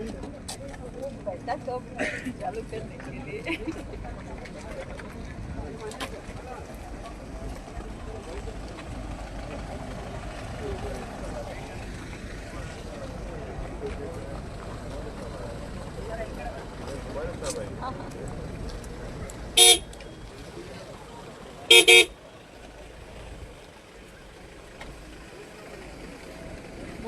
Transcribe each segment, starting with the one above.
Está top, já lo perdi.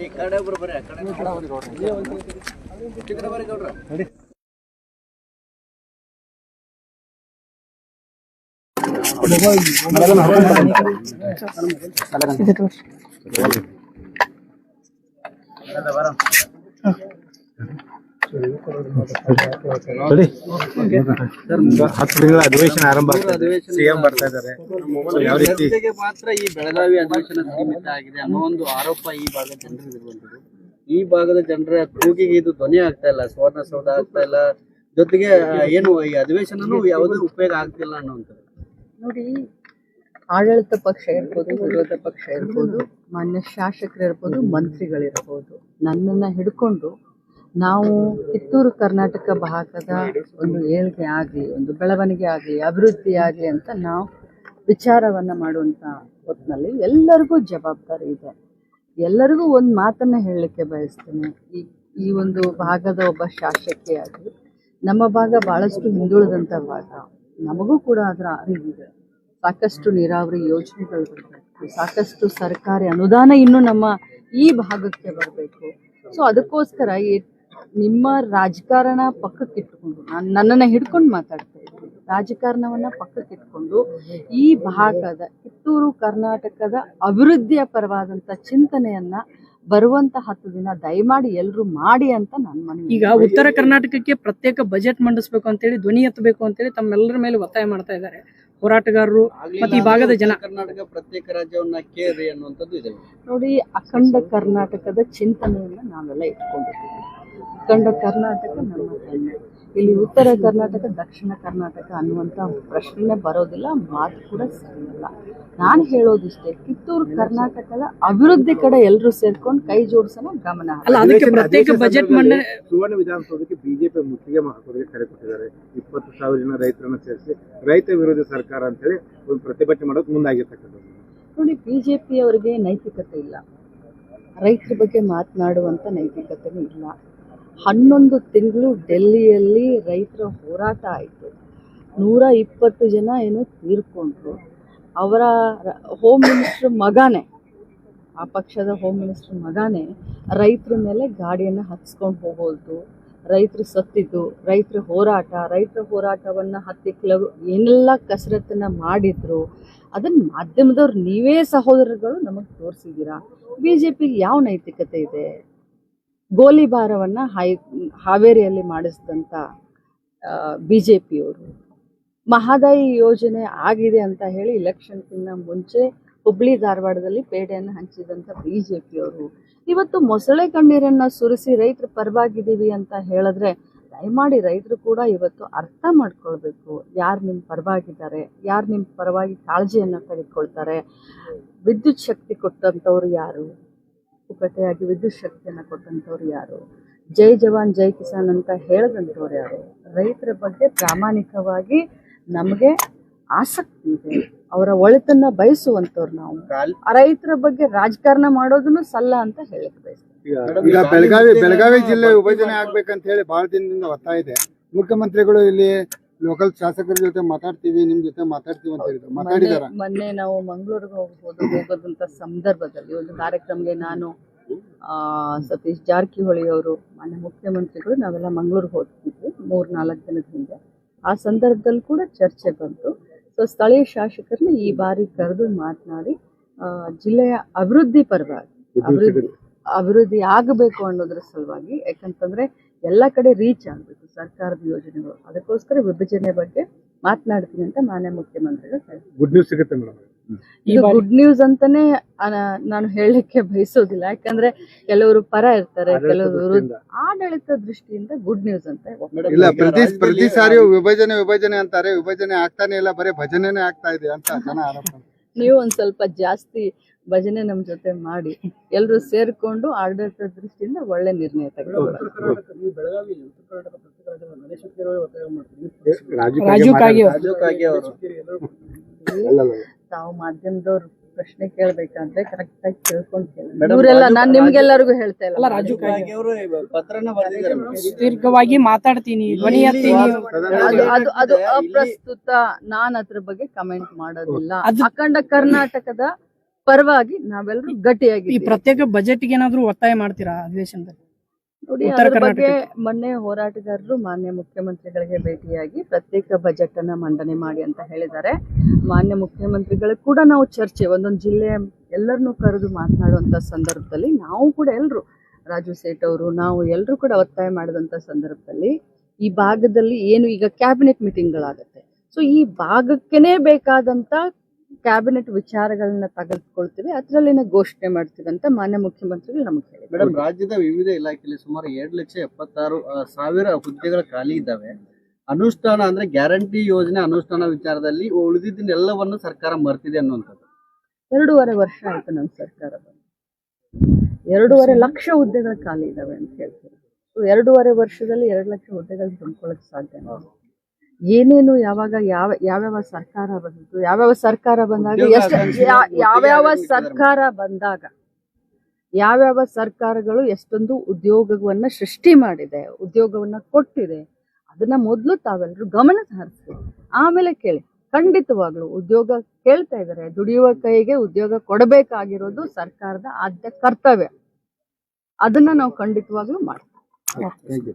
ಈ ಕಡೆ ಒಬ್ರು ಬರ್ರಿ ಆ ಕಡೆ ಈ ಕಡೆ ಬರ್ರಿ ಗೌಡ್ರ ಹತ್ತು ತಿಂಗಳ ಅಧಿವೇಶನ ಆರಂಭ ಸಿಎಂ ಬರ್ತಾ ಇದ್ದಾರೆ. ಯಾವ ರೀತಿ ಮಾತ್ರ ಈ ಬೆಳಗಾವಿ ಅಧಿವೇಶನ ಸೀಮಿತ ಆಗಿದೆ ಅನ್ನೋ ಒಂದು ಆರೋಪ ಈ ಭಾಗದ ಜನರಿಗೆ ಬಂದಿದೆ. ಈ ಭಾಗದ ಜನರ ಕೂಗಿಗೆ ಇದು ಧ್ವನಿ ಆಗ್ತಾ ಇಲ್ಲ ಸುವರ್ಣಸೌಧ ಆಗ್ತಾ ಇಲ್ಲ. ಜೊತೆಗೆ ಏನು ಈ ಅಧಿವೇಶನನು ಯಾವುದೇ ಉಪಯೋಗ ಆಗ್ತಿಲ್ಲ ಅನ್ನೋಂಥದ್ದು ನೋಡಿ ಆಡಳಿತ ಪಕ್ಷ ಇರ್ಬೋದು ವಿರೋಧ ಪಕ್ಷ ಇರ್ಬೋದು ಮಾನ್ಯ ಶಾಸಕರಿರ್ಬೋದು ಮಂತ್ರಿಗಳಿರ್ಬೋದು ನನ್ನನ್ನು ಹಿಡ್ಕೊಂಡು ನಾವು ಕಿತ್ತೂರು ಕರ್ನಾಟಕ ಭಾಗದ ಒಂದು ಏಳ್ಗೆ ಆಗಲಿ, ಒಂದು ಬೆಳವಣಿಗೆ ಆಗಲಿ, ಅಭಿವೃದ್ಧಿ ಆಗಲಿ ಅಂತ ನಾವು ವಿಚಾರವನ್ನು ಮಾಡುವಂಥ ಹೊತ್ತಿನಲ್ಲಿ ಎಲ್ಲರಿಗೂ ಜವಾಬ್ದಾರಿ ಇದೆ. ಎಲ್ಲರಿಗೂ ಒಂದು ಮಾತನ್ನು ಹೇಳಲಿಕ್ಕೆ ಬಯಸ್ತೇನೆ. ಈ ಈ ಒಂದು ಭಾಗದ ಒಬ್ಬ ಶಾಸಕಿಯಾಗಿ ನಮ್ಮ ಭಾಗ ಭಾಳಷ್ಟು ಹಿಂದುಳಿದಂಥ ಭಾಗ, ನಮಗೂ ಕೂಡ ಅದರ ಅರಿವಿದೆ ಸಾಕಷ್ಟು ನೀರಾವರಿ ಯೋಜನೆಗಳು ಬರಬೇಕು, ಸಾಕಷ್ಟು ಸರ್ಕಾರಿ ಅನುದಾನ ಇನ್ನೂ ನಮ್ಮ ಈ ಭಾಗಕ್ಕೆ ಬರಬೇಕು. ಸೊ ಅದಕ್ಕೋಸ್ಕರ ಈ ನಿಮ್ಮ ರಾಜಕಾರಣ ಪಕ್ಕಕ್ಕೆ ಇಟ್ಕೊಂಡು ನಾನು ನನ್ನನ್ನು ಹಿಡ್ಕೊಂಡು ಮಾತಾಡ್ತಾ ಇದ್ದೀನಿ. ರಾಜಕಾರಣವನ್ನ ಪಕ್ಕಕ್ಕೆ ಇಟ್ಕೊಂಡು ಈ ಭಾಗದ ಕಿತ್ತೂರು ಕರ್ನಾಟಕದ ಅಭಿವೃದ್ಧಿಯ ಪರವಾದಂತ ಚಿಂತನೆಯನ್ನ ಬರುವಂತ ಹತ್ತು ದಿನ ದಯಮಾಡಿ ಎಲ್ಲರೂ ಮಾಡಿ ಅಂತ ನನ್ನ ಮನವಿ ಈಗ ಉತ್ತರ ಕರ್ನಾಟಕಕ್ಕೆ ಪ್ರತ್ಯೇಕ ಬಜೆಟ್ ಮಂಡಿಸಬೇಕು ಅಂತೇಳಿ ಧ್ವನಿ ಎತ್ತಬೇಕು ಅಂತೇಳಿ ತಮ್ಮೆಲ್ಲರ ಮೇಲೆ ಒತ್ತಾಯ ಮಾಡ್ತಾ ಇದ್ದಾರೆ. ಹೋರಾಟಗಾರರು ಮತ್ತೆ ಈ ಭಾಗದ ಜನ. ಕರ್ನಾಟಕ ಪ್ರತ್ಯೇಕ ರಾಜ್ಯವನ್ನ ಕೇಳ್ರಿ ಅನ್ನುವಂಥದ್ದು ಇದೆ. ನೋಡಿ ಅಖಂಡ ಕರ್ನಾಟಕದ ಚಿಂತನೆಯನ್ನ ನಾವೆಲ್ಲ ಇಟ್ಕೊಂಡಿದ್ದೀವಿ. ಅಖಂಡ ಕರ್ನಾಟಕ ನಮ್ಮ ಕಣ್ಣು ಇಲ್ಲಿ ಉತ್ತರ ಕರ್ನಾಟಕ ದಕ್ಷಿಣ ಕರ್ನಾಟಕ ಅನ್ನುವಂತ ಪ್ರಶ್ನೆ ಬರೋದಿಲ್ಲ ಮಾತು ಕೂಡ ಸರಿಯಲ್ಲ. ನಾನು ಹೇಳೋದಿಷ್ಟೇ ಕಿತ್ತೂರು ಕರ್ನಾಟಕದ ಅಭಿವೃದ್ಧಿ ಕಡೆ ಎಲ್ಲರೂ ಸೇರ್ಕೊಂಡು ಕೈ ಜೋಡಿಸೋಣ ಗಮನ ಅಲ್ಲ ಅದಕ್ಕೆ ಪ್ರತ್ಯೇಕ ಬಜೆಟ್ ಮಂಡನೆ ಸುವರ್ಣ ವಿಧಾನಸೌಧಕ್ಕೆ ಬಿಜೆಪಿ ಮುತ್ತಿಗೆ ಹಾಕೋದಕ್ಕೆ ಕರೆ ಕೊಟ್ಟಿದ್ದಾರೆ. ಇಪ್ಪತ್ತು ಸಾವಿರ ಜನ ರೈತರನ್ನ ಸೇರಿಸಿ ರೈತ ವಿರೋಧಿ ಸರ್ಕಾರ ಅಂತೇಳಿ ಒಂದು ಪ್ರತಿಭಟನೆ ಮಾಡೋಕೆ ಮುಂದಾಗಿರ್ತಕ್ಕಂಥದ್ದು. ನೋಡಿ ಬಿಜೆಪಿ ಅವರಿಗೆ ನೈತಿಕತೆ ಇಲ್ಲ. ರೈತರ ಬಗ್ಗೆ ಮಾತನಾಡುವಂಥ ನೈತಿಕತೆನೂ ಇಲ್ಲ. ಹನ್ನೊಂದು ತಿಂಗಳು ಡೆಲ್ಲಿಯಲ್ಲಿ ರೈತರ ಹೋರಾಟ ಆಯಿತು. ನೂರ ಇಪ್ಪತ್ತು ಜನ ಏನೋ ತೀರ್ಕೊಂಡ್ರು. ಅವರ ಹೋಮ್ ಮಿನಿಸ್ಟ್ರ್ ಮಗನೇ, ಆ ಪಕ್ಷದ ಹೋಮ್ ಮಿನಿಸ್ಟ್ರ್ ಮಗನೇ ರೈತರ ಮೇಲೆ ಗಾಡಿಯನ್ನು ಹತ್ಸ್ಕೊಂಡು ಹೋಗೋದು ರೈತರು ಸತ್ತಿದ್ದು, ರೈತರ ಹೋರಾಟ, ರೈತರ ಹೋರಾಟವನ್ನು ಹತ್ತಿಕ್ಲ ಏನೆಲ್ಲ ಕಸರತ್ತನ್ನು ಮಾಡಿದ್ರು ಅದನ್ನು ಮಾಧ್ಯಮದವ್ರು ನೀವೇ ಸಹೋದರಗಳು ನಮಗೆ ತೋರಿಸಿದ್ದೀರಾ ಬಿ ಜೆ ಪಿಗೆ ಯಾವ ನೈತಿಕತೆ ಇದೆ? ಗೋಲಿಬಾರವನ್ನು ಹೈ ಹಾವೇರಿಯಲ್ಲಿ ಮಾಡಿಸಿದಂಥ ಬಿ ಜೆ ಪಿಯವರು ಮಹದಾಯಿ ಯೋಜನೆ ಆಗಿದೆ ಅಂತ ಹೇಳಿ ಎಲೆಕ್ಷನ್ಕಿಂತ ಮುಂಚೆ ಹುಬ್ಳಿ ಧಾರವಾಡದಲ್ಲಿ ಪೇಡೆಯನ್ನು ಹಂಚಿದಂಥ ಬಿ ಜೆ ಪಿಯವರು ಇವತ್ತು ಮೊಸಳೆ ಕಣ್ಣೀರನ್ನು ಸುರಿಸಿ ರೈತರ ಪರವಾಗಿದ್ದೀವಿ ಅಂತ ಹೇಳಿದ್ರೆ ದಯಮಾಡಿ ರೈತರು ಕೂಡ ಇವತ್ತು ಅರ್ಥ ಮಾಡ್ಕೊಳ್ಬೇಕು. ಯಾರು ನಿಮ್ಮ ಪರವಾಗಿದ್ದಾರೆ, ಯಾರು ನಿಮ್ಮ ಪರವಾಗಿ ಕಾಳಜಿಯನ್ನು ತೆಗೆದುಕೊಳ್ತಾರೆ, ವಿದ್ಯುತ್ ಶಕ್ತಿ ಕೊಟ್ಟಂಥವ್ರು ಯಾರು? ಪುಕ್ಕಟೆಯಾಗಿ ವಿದ್ಯುತ್ ಶಕ್ತಿಯನ್ನು ಕೊಟ್ಟಂಥವ್ರು ಯಾರು? ಜೈ ಜವಾನ್ ಜೈ ಕಿಸಾನ್ ಅಂತ ಹೇಳದಂಥವ್ರು ಯಾರು? ರೈತರ ಬಗ್ಗೆ ಪ್ರಾಮಾಣಿಕವಾಗಿ ನಮಗೆ ಆಸಕ್ತಿ ಇದೆ. ಅವರ ಒಳಿತನ್ನ ಬಯಸುವಂತವ್ರು ನಾವು. ಆ ರೈತರ ಬಗ್ಗೆ ರಾಜಕಾರಣ ಮಾಡೋದನ್ನು ಸಲ್ಲ ಅಂತ ಹೇಳಕ್ ಬಯಸ್ತೀವಿ ಈಗ ಬೆಳಗಾವಿ ಬೆಳಗಾವಿ ಜಿಲ್ಲೆ ವಿಭಜನೆ ಆಗ್ಬೇಕಂತ ಹೇಳಿ ಬಹಳ ದಿನದಿಂದ ಒತ್ತಾಯ ಇದೆ. ಮುಖ್ಯಮಂತ್ರಿಗಳು ಇಲ್ಲಿ ಲೋಕಲ್ ಶಾಸಕರ ಜೊತೆ ಮಾತಾಡ್ತೀವಿ ನಿಮ್ ಜೊತೆ ಮಾತಾಡ್ತೀವಿ ಅಂತ ಹೇಳಿದ್ರು. ಮೊನ್ನೆ ಮಾತಾಡಿದಾರ? ಮೊನ್ನೆ ನಾವು ಮಂಗಳೂರಿಗೆ ಹೋಗ್ಬೋದು ಹೋಗೋದಂತ ಸಂದರ್ಭದಲ್ಲಿ. ಒಂದು ಕಾರ್ಯಕ್ರಮಕ್ಕೆ ನಾನು ಆ, ಸತೀಶ್ ಜಾರಕಿಹೊಳಿ ಅವರು ಮಾನ್ಯ ಮುಖ್ಯಮಂತ್ರಿಗಳು ನಾವೆಲ್ಲ ಮಂಗಳೂರಿಗೆ ಹೋಗ್ತಿದ್ವಿ ಮೂರ್ ನಾಲ್ಕು ದಿನದ ಹಿಂದೆ. ಆ ಸಂದರ್ಭದಲ್ಲಿ ಕೂಡ ಚರ್ಚೆ ಬಂತು. ಸೊ ಸ್ಥಳೀಯ ಶಾಸಕರನ್ನ ಈ ಬಾರಿ ಕರೆದು ಮಾತನಾಡಿ ಜಿಲ್ಲೆಯ ಅಭಿವೃದ್ಧಿ ಪರವಾಗಿ ಅಭಿವೃದ್ಧಿ ಅಭಿವೃದ್ಧಿ ಆಗಬೇಕು ಅನ್ನೋದ್ರ ಸಲುವಾಗಿ ಯಾಕಂತಂದ್ರೆ ಎಲ್ಲ ಕಡೆ ರೀಚ್ ಆಗಬೇಕು. ಸರ್ಕಾರದ ಯೋಜನೆಗಳು. ಅದಕ್ಕೋಸ್ಕರ ವಿಭಜನೆ ಬಗ್ಗೆ ಮಾತನಾಡ್ತೀನಿ ಅಂತ ಮಾನ್ಯ ಮುಖ್ಯಮಂತ್ರಿಗಳು ಹೇಳಿದ್ರು ಗುಡ್ ನ್ಯೂಸ್ ಸಿಗುತ್ತೆ ಮೇಡಮ್. ಈ ಇದು ಗುಡ್ ನ್ಯೂಸ್ ಅಂತಾನೆ ನಾನು ಹೇಳಲಿಕ್ಕೆ ಬಯಸೋದಿಲ್ಲ. ಯಾಕಂದ್ರೆ ಕೆಲವರು ಪರ ಇರ್ತಾರೆ ಕೆಲವರು ಆಡಳಿತ ದೃಷ್ಟಿಯಿಂದ ಗುಡ್ ನ್ಯೂಸ್ ಅಂತ ಇಲ್ಲ ಪ್ರತಿ ಪ್ರತಿ ಸಾರಿ ವಿಭಜನೆ ವಿಭಜನೆ ಅಂತಾರೆ. ವಿಭಜನೆ ಆಗ್ತಾನೆ ಇಲ್ಲ ಬರೀ ಭಜನೆನೇ ಆಗ್ತಾ ಇದೆ ಅಂತ ಜನ ಆರೋಪ ನೀವು ಒಂದ್ ಸ್ವಲ್ಪ ಜಾಸ್ತಿ ಭಜನೆ ನಮ್ಮ ಜೊತೆ ಮಾಡಿ ಎಲ್ರು ಸೇರ್ಕೊಂಡು ಆಡಳಿತ ದೃಷ್ಟಿಯಿಂದ ಒಳ್ಳೆ ನಿರ್ಣಯ ತಗೊಳ್ಳಿ ತಾವು ಮಾಧ್ಯಮದವ್ರು ಪ್ರಶ್ನೆ ಕೇಳ್ಬೇಕಂದ್ರೆ ಕರೆಕ್ಟ್ ಆಗಿ ಕೇಳ್ಕೊಂಡು ಇವರೆಲ್ಲ ನಾನು ನಿಮ್ಗೆಲ್ಲರಿಗೂ ಹೇಳ್ತಾ ಅಲ್ಲ ಇಲ್ಲ ರಾಜು. ದೀರ್ಘವಾಗಿ ಮಾತಾಡ್ತೀನಿ ಧ್ವನಿಯತ್ತೀನಿ ಅದು ಅದು ಅದು ಅಪ್ರಸ್ತುತ ನಾನು ಅದ್ರ ಬಗ್ಗೆ ಕಮೆಂಟ್ ಮಾಡೋದಿಲ್ಲ. ಅದು- ಅಖಂಡ ಕರ್ನಾಟಕದ ಪರವಾಗಿ ನಾವೆಲ್ಲರೂ ಈ ಪ್ರತ್ಯೇಕ ಬಜೆಟ್ ಏನಾದ್ರೂ ಒತ್ತಾಯ ಮಾಡ್ತೀರಾ ಅಧಿವೇಶನದಲ್ಲಿ? ನೋಡಿ ಅದ್ರ ಬಗ್ಗೆ. ಮೊನ್ನೆ ಹೋರಾಟಗಾರರು ಮಾನ್ಯ ಮುಖ್ಯಮಂತ್ರಿಗಳಿಗೆ ಭೇಟಿಯಾಗಿ ಪ್ರತ್ಯೇಕ ಬಜೆಟ್ ಅನ್ನ ಮಂಡನೆ ಮಾಡಿ ಅಂತ ಹೇಳಿದ್ದಾರೆ. ಮಾನ್ಯ ಮುಖ್ಯಮಂತ್ರಿಗಳು ಕೂಡ ನಾವು ಚರ್ಚೆ ಒಂದೊಂದು ಜಿಲ್ಲೆ ಎಲ್ಲರನ್ನೂ ಕರೆದು ಮಾತನಾಡುವಂತ ಸಂದರ್ಭದಲ್ಲಿ ನಾವು ಕೂಡ ಎಲ್ಲರೂ ರಾಜು ಸೇಠ್ ಅವರು ನಾವು ಎಲ್ಲರೂ ಕೂಡ ಒತ್ತಾಯ ಮಾಡಿದಂತ ಸಂದರ್ಭದಲ್ಲಿ ಈ ಭಾಗದಲ್ಲಿ ಏನು ಈಗ ಕ್ಯಾಬಿನೆಟ್ ಮೀಟಿಂಗ್ಗಳಾಗುತ್ತೆ ಸೊ ಈ ಭಾಗಕ್ಕೇನೆ ಬೇಕಾದಂತ ಕ್ಯಾಬಿನೆಟ್ ವಿಚಾರಗಳನ್ನ ತೆಗೆದುಕೊಳ್ತೀವಿ ಅದರಲ್ಲಿನ ಘೋಷಣೆ ಮಾಡ್ತೀವಿ ಅಂತ ಮಾನ್ಯ ಮುಖ್ಯಮಂತ್ರಿಗಳು ನಮಗೆ ಹೇಳಿ ಮೇಡಮ್ ರಾಜ್ಯದ ವಿವಿಧ ಇಲಾಖೆಯಲ್ಲಿ ಸುಮಾರು ಎರಡು ಲಕ್ಷ ಎಪ್ಪತ್ತಾರು ಸಾವಿರ ಹುದ್ದೆಗಳು ಖಾಲಿ ಇದ್ದಾವೆ. ಅನುಷ್ಠಾನ ಅಂದ್ರೆ ಗ್ಯಾರಂಟಿ ಯೋಜನೆ ಅನುಷ್ಠಾನ ವಿಚಾರದಲ್ಲಿ ಉಳಿದಿದ್ದನ್ನೆಲ್ಲವನ್ನು ಸರ್ಕಾರ ಮರ್ತಿದೆ ಅನ್ನುವಂಥದ್ದು. ಎರಡೂವರೆ ವರ್ಷ ಆಯ್ತು ನಮ್ಮ ಸರ್ಕಾರ ಎರಡೂವರೆ ಲಕ್ಷ ಹುದ್ದೆಗಳು ಖಾಲಿ ಇದ್ದಾವೆ ಅಂತ ಹೇಳ್ತೀವಿ. ಎರಡೂವರೆ ವರ್ಷದಲ್ಲಿ ಎರಡು ಲಕ್ಷ ಹುದ್ದೆಗಳು ತುಂಬ್ಕೊಳ್ಳೋಕೆ ಸಾಧ್ಯ ಏನೇನು ಯಾವಾಗ ಯಾವ ಯಾವ್ಯಾವ ಸರ್ಕಾರ ಬಂದಿತ್ತು ಯಾವ್ಯಾವ ಸರ್ಕಾರ ಬಂದಾಗ ಎಷ್ಟು ಯಾವ್ಯಾವ ಸರ್ಕಾರ ಬಂದಾಗ ಯಾವ್ಯಾವ ಸರ್ಕಾರಗಳು ಎಷ್ಟೊಂದು ಉದ್ಯೋಗವನ್ನ ಸೃಷ್ಟಿ ಮಾಡಿದೆ ಉದ್ಯೋಗವನ್ನ ಕೊಟ್ಟಿದೆ ಅದನ್ನ ಮೊದಲು ತಾವೆಲ್ಲರೂ ಗಮನ ಹರಿಸ್ಬೇಕು. ಆಮೇಲೆ ಕೇಳಿ ಖಂಡಿತವಾಗ್ಲು ಉದ್ಯೋಗ ಕೇಳ್ತಾ ಇದ್ದಾರೆ ದುಡಿಯುವ ಕೈಗೆ ಉದ್ಯೋಗ ಕೊಡಬೇಕಾಗಿರೋದು ಸರ್ಕಾರದ ಆದ್ಯ ಕರ್ತವ್ಯ. ಅದನ್ನ ನಾವು ಖಂಡಿತವಾಗ್ಲೂ ಮಾಡ್ತೀವಿ.